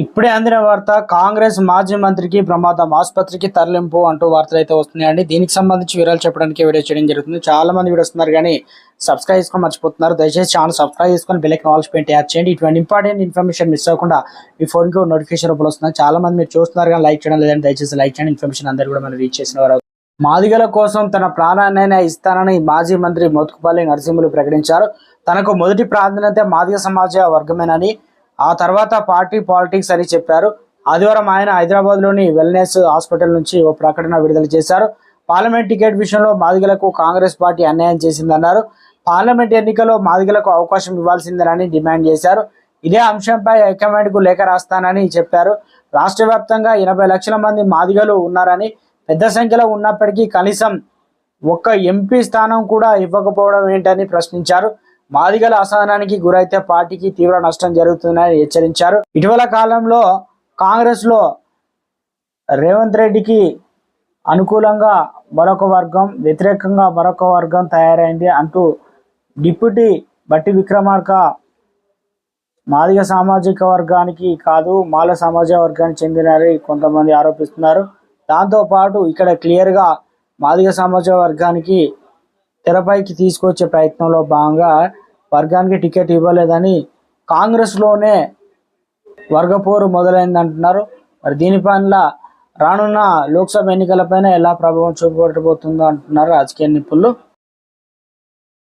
ఇప్పుడే అందిన వార్త కాంగ్రెస్ మాజీ మంత్రికి ప్రమాదం ఆసుపత్రికి తరలింపు అంటూ వార్తలు అయితే వస్తున్నాయండి. దీనికి సంబంధించి వివరాలు చెప్పడానికి వీడియో చేయడం జరుగుతుంది. చాలా మంది వీడియో వస్తున్నారు కానీ సబ్స్క్రైబ్ చేసుకొని మర్చిపోతున్నారు. దయచేసి ఛానల్ సబ్స్క్రైబ్ చేసుకొని బెల్ నాలెడ్జ్ పెయింట్ యాడ్ చేయండి. ఇటువంటి ఇంపార్టెంట్ ఇన్ఫర్మేషన్ మిస్ అవ్వకుండా మీ ఫోన్కి నోటిఫికేషన్ రూపంలో వస్తుంది చాలా మంది మీరు చూస్తున్నారు కానీ లైక్ చేయడం లేదంటే దయచేసి లైక్ చేయండి. ఇన్ఫర్మేషన్ అందరూ కూడా మనం రీచ్ చేసిన వారు మాదిగల కోసం తన ప్రాణాన్నైనా ఇస్తానని మాజీ మంత్రి మోత్కుపల్లి నరసింహులు ప్రకటించారు. తనకు మొదటి ప్రాధాన్యత మాదిగ సమాజ వర్గమేనని ఆ తర్వాత పార్టీ పాలిటిక్స్ అని చెప్పారు. ఆదివారం ఆయన హైదరాబాద్లోని వెల్నెస్ హాస్పిటల్ నుంచి ఓ ప్రకటన విడుదల చేశారు. పార్లమెంట్ టికెట్ విషయంలో మాదిగలకు కాంగ్రెస్ పార్టీ అన్యాయం చేసిందన్నారు. పార్లమెంట్ ఎన్నికల్లో మాదిగలకు అవకాశం ఇవ్వాల్సిందేనని డిమాండ్ చేశారు. ఇదే అంశంపై హైకమాండ్కు లేఖ రాస్తానని చెప్పారు. రాష్ట్ర వ్యాప్తంగా ఎనభై లక్షల మంది మాదిగలు ఉన్నారని పెద్ద సంఖ్యలో ఉన్నప్పటికీ కనీసం ఒక్క ఎంపీ స్థానం కూడా ఇవ్వకపోవడం ఏంటని ప్రశ్నించారు. మాదిగల అసహనానికి గురైతే పార్టీకి తీవ్ర నష్టం జరుగుతుందని హెచ్చరించారు. ఇటీవల కాలంలో కాంగ్రెస్లో రేవంత్ రెడ్డికి అనుకూలంగా మరొక వర్గం వ్యతిరేకంగా మరొక వర్గం తయారైంది అంటూ డిప్యూటీ బట్టి విక్రమార్క మాదిగ సామాజిక వర్గానికి కాదు మాల సామాజిక వర్గానికి చెందినారని కొంతమంది ఆరోపిస్తున్నారు. దాంతో పాటు ఇక్కడ క్లియర్గా మాదిగ సామాజిక వర్గానికి తెరపైకి తీసుకొచ్చే ప్రయత్నంలో భాగంగా వర్గానికి టికెట్ ఇవ్వలేదని కాంగ్రెస్లోనే వర్గపోరు మొదలైంది అంటున్నారు మరి దీనిపైన రానున్న లోక్సభ ఎన్నికలపైన ఎలా ప్రభావం చూపబడబోతుందో అంటున్నారు రాజకీయ నిపుణులు.